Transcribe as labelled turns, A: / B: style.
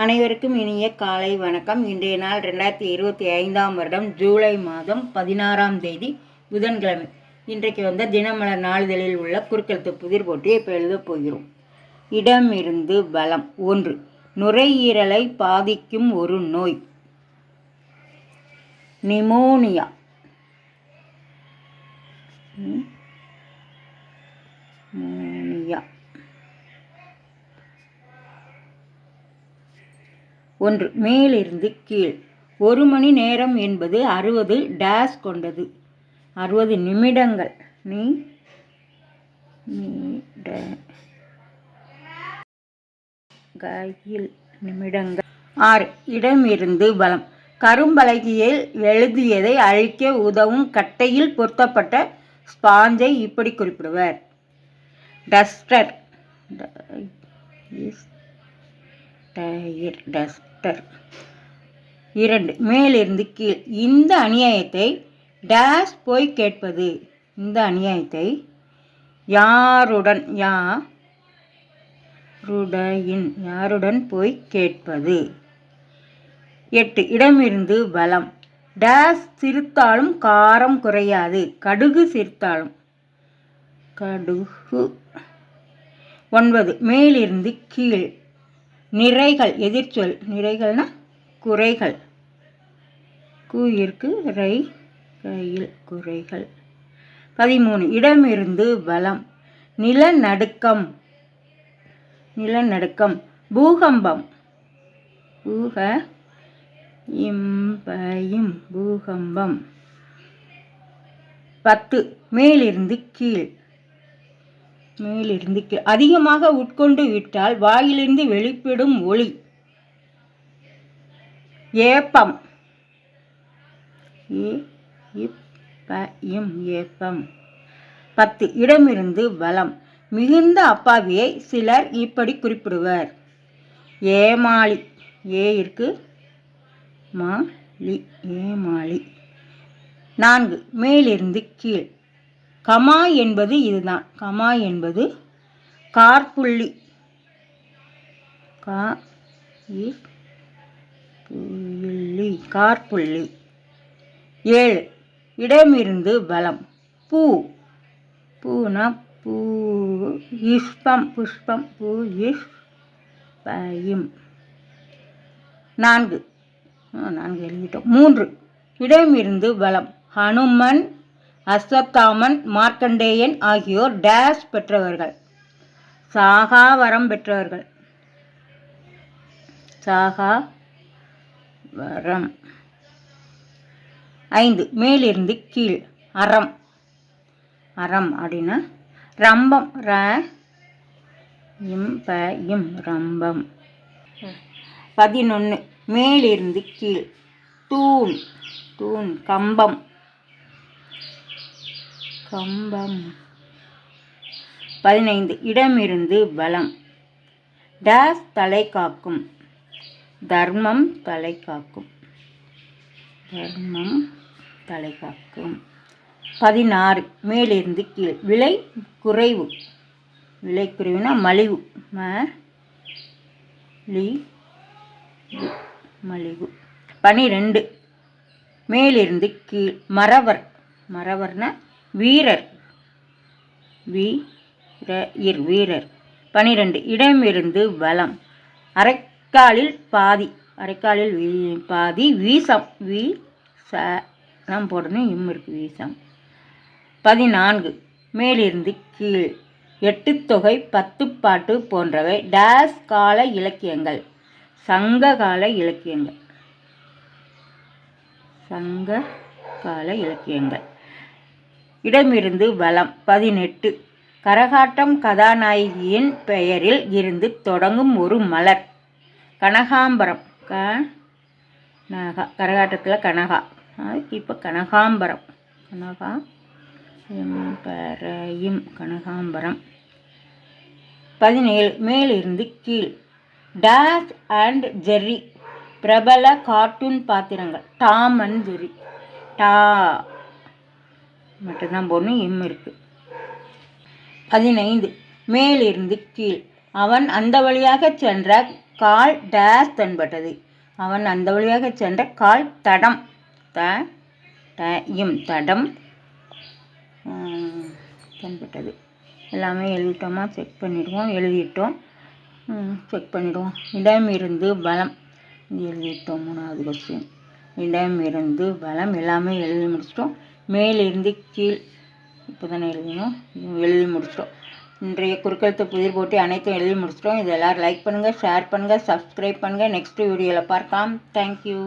A: அனைவருக்கும் இனிய காலை வணக்கம். இன்றைய நாள் ரெண்டாயிரத்தி இருபத்தி ஐந்தாம் வருடம் ஜூலை மாதம் பதினாறாம் தேதி புதன்கிழமை. இன்றைக்கு வந்த தினமலர் நாளிதழில் உள்ள குறுக்கெழுத்து புதிர் போட்டியை இப்போ எழுதப் போகிறோம். இடமிருந்து பலம். ஒன்று நுரையீரலை பாதிக்கும் ஒரு நோய். நிமோனியா. நிமோனியா. ஒன்று. மேலிருந்து கீழ். ஒரு மணி நேரம் என்பது அறுபது டேஸ் கொண்டது. அறுபது நிமிடங்கள். நீ நிமிடங்கள். ஆறு. இடமிருந்து பலம். கரும்பலகையில் எழுதியதை அழிக்க உதவும் கட்டையில் பொருத்தப்பட்ட ஸ்பாஞ்சை இப்படி குறிப்பிடுவர். டஸ்டர். டயர். டாக்டர். இரண்டு மேலிருந்து கீழ். இந்த அநியாயத்தை டேஸ் போய் கேட்பது. இந்த அநியாயத்தை யாருடன் யா ருடையின் யாருடன் போய் கேட்பது? எட்டு இடமிருந்து பலம் டேஸ் சிரித்தாலும் காரம் குறையாது. கடுகு சிரித்தாலும் கடுகு. ஒன்பது மேலிருந்து கீழ். நிறைகள் எதிர்ச்சொல். நிறைகள்னா குறைகள். கூயிற்கு ரை கையில் குறைகள். பதிமூணு இடமிருந்து பலம் நிலநடுக்கம். நிலநடுக்கம். பூகம்பம். பூக இம்பையும் பூகம்பம். பத்து மேலிருந்து கீழ். மேலிருந்து கீழ். அதிகமாக உட்கொண்டு விட்டால் வாயிலிருந்து வெளிப்படும் ஒளி. ஏப்பம். ஏப்பம். பத்து. இடமிருந்து பலம் மிகுந்த அப்பாவியை சிலர் இப்படி குறிப்பிடுவர். ஏமாளி. ஏ இருக்கு? மாலி ஏமாளி. நான்கு. மேலிருந்து கீழ். கமா என்பது இதுதான். கமா என்பது கார்புள்ளி கா புள்ளி கார்புள்ளி ஏழு. இடமிருந்து பலம் பூ. பூனா பூ இஷ்பம் புஷ்பம் பூ இஷ் பயம். நான்கு. நான்கு எழுதிட்டோம். மூன்று. இடமிருந்து பலம் ஹனுமன் அஸ்வத்தாமன் மார்க்கண்டேயன் ஆகியோர் டேஷ் பெற்றவர்கள். சாகா வரம் பெற்றவர்கள். சாகா வரம் ஐந்து மேலிருந்து கீழ். அறம். அறம் அப்படின்னா ரம்பம். ர இம் ப இம் ரம்பம். பதினொன்று மேலிருந்து கீழ். தூண். தூண் கம்பம். கம்பம். பதினைந்து. இடமிருந்து பலம் டேஸ் தலை காக்கும். தர்மம் தலை காக்கும். தர்மம் தலை காக்கும். பதினாறு. மேலிருந்து கீழ். விலை குறைவு. விலை குறைவுனா மலிவு. ம லி மலிவு. பனிரெண்டு. மேலிருந்து கீழ். மறவர் மறவர்னா வீரர். வீரர் வீரர். பனிரெண்டு இடமிருந்து பலம் அரைக்காலில் பாதி. அரைக்காலில் வீ பாதி. வீசம். வீ சம் போடணும். இம் இருக்கு வீசம். பதினான்கு மேலிருந்து கீழ். எட்டு தொகை பத்து பாட்டு போன்றவை. டேஸ் கால இலக்கியங்கள். சங்க கால இலக்கியங்கள். சங்க கால இலக்கியங்கள். இடமிருந்து பலம் பதினெட்டு. கரகாட்டம் கதாநாயகியின் பெயரில் இருந்து தொடங்கும் ஒரு மலர். கனகாம்பரம். க நகா கரகாட்டத்தில் கனகா. இப்போ கனகாம்பரம். கனகா எம்பரையும் கனகாம்பரம். பதினேழு. மேலிருந்து கீழ். Tom and Jerry. பிரபல கார்ட்டூன் பாத்திரங்கள். Tom and Jerry. டா மட்டும்தான் போடணும் இம் இருக்கு. பதினைந்து மேலிருந்து கீழ். அவன் அந்த வழியாக சென்ற கால் டேஸ் தென்பட்டது. அவன் அந்த வழியாக சென்ற கால் தடம். த ட இம் தடம். தென்பட்டது. எல்லாமே எழுதிட்டோமா? செக் பண்ணிடுவோம். எழுதிட்டோம். செக் பண்ணிடுவோம். இடமிருந்து பலம் எழுதிட்டோம். மூணாவது கொஸ்டின். இடமிருந்து பலம் எல்லாமே எழுதி முடிச்சிட்டோம். மேலிருந்து கீழ். இப்போ தானே எழுதணும். எழுதி முடிச்சிட்டோம். இன்றைய குறுக்கெழுத்து புதிர் போட்டி அனைத்தும் எழுதி முடிச்சிட்டோம். இது எல்லோரும் லைக் பண்ணுங்கள் ஷேர் பண்ணுங்கள் சப்ஸ்கிரைப் பண்ணுங்கள் நெக்ஸ்ட் வீடியோவில் பார்க்கலாம். தேங்க்யூ